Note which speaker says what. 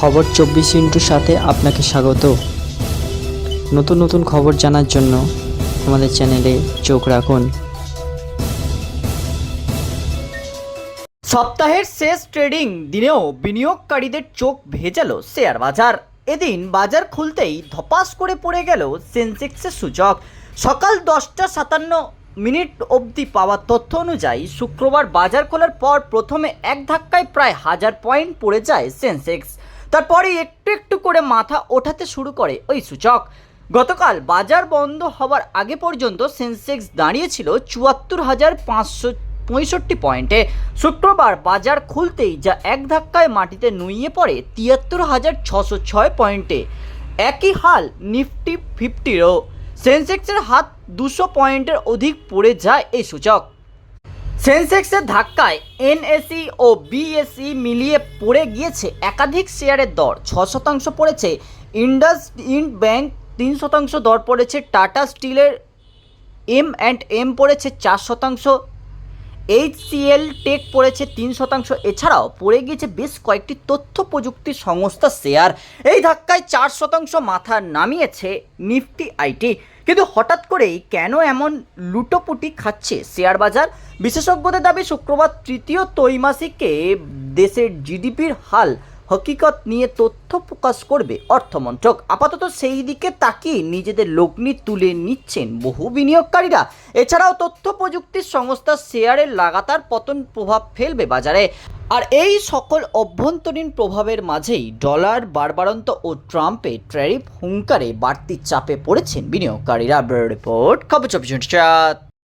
Speaker 1: খবর চব্বিশ ইন্টুর সাথে আপনাকে স্বাগত। নতুন নতুন খবর জানার জন্য আমাদের চ্যানেলে চোখ রাখুন।
Speaker 2: সপ্তাহের শেষ ট্রেডিং দিনেও বিনিয়োগকারীদের চোখ ভেজালো শেয়ার বাজার। এদিন বাজার খুলতেই ধপাস করে পড়ে গেল সেন্সেক্সের সূচক। সকাল দশটা সাতান্ন মিনিট অবধি পাওয়া তথ্য অনুযায়ী শুক্রবার বাজার খোলার পর প্রথমে এক ধাক্কায় প্রায় হাজার পয়েন্ট পড়ে যায় সেন্সেক্স। তারপরে একটু একটু করে মাথা ওঠাতে শুরু করে ওই সূচক। গতকাল বাজার বন্ধ হওয়ার আগে পর্যন্ত সেন্সেক্স দাঁড়িয়েছিল চুয়াত্তর হাজার পাঁচশো পঁয়ষট্টি পয়েন্টে। শুক্রবার বাজার খুলতেই যা এক ধাক্কায় মাটিতে নুইয়ে পড়ে তিয়াত্তর হাজার ছশো ছয় পয়েন্টে। একই হাল নিফটি ফিফটিরও। সেন্সেক্সের হাত দুশো পয়েন্টের অধিক পড়ে যায় এই সূচক। সেন্সেক্সের ধাক্কায় এনএসই ও বিএসই মিলিয়ে পড়ে গিয়েছে একাধিক শেয়ারের দর। ছ শতাংশ পড়েছে ইন্ডাস, ইন্ড ব্যাংক, তিন শতাংশ দর পড়েছে টাটা স্টিলের, এম অ্যান্ড এম পড়েছে চার শতাংশ, এইচসিএল টেক পড়েছে তিন শতাংশ। এছাড়াও পড়ে গিয়েছে বেশ কয়েকটি তথ্য প্রযুক্তি সংস্থা শেয়ার। এই ধাক্কায় চার শতাংশ মাথা নামিয়েছে নিফটি আইটি। কিন্তু হঠাৎ করেই কেন এমন লুটোপুটি খাচ্ছে শেয়ার বাজার বিশেষজ্ঞদের দাবি, শুক্রবার তৃতীয় ত্রৈমাসিকে দেশের জিডিপির হাল হকিকত নিয়ে তথ্য প্রকাশ করবে অর্থমন্ত্রক। আপাতত সেই দিকে তাকিয়ে নিজেদের লগ্নি তুলে নিচ্ছেন বহু বিনিয়োগকারীরা। এছাড়াও তথ্য প্রযুক্তির সংস্থা শেয়ারের লাগাতার পতন প্রভাব ফেলবে বাজারে। আর এই সকল অভ্যন্তরীণ প্রভাবের মাঝেই ডলার বাড়বাড়ন্ত ও ট্রাম্পের ট্যারিফ হুঙ্কারে বাড়তি চাপে পড়েছেন বিনিয়োগকারীরা। রিপোর্ট, খবর চব্বিশ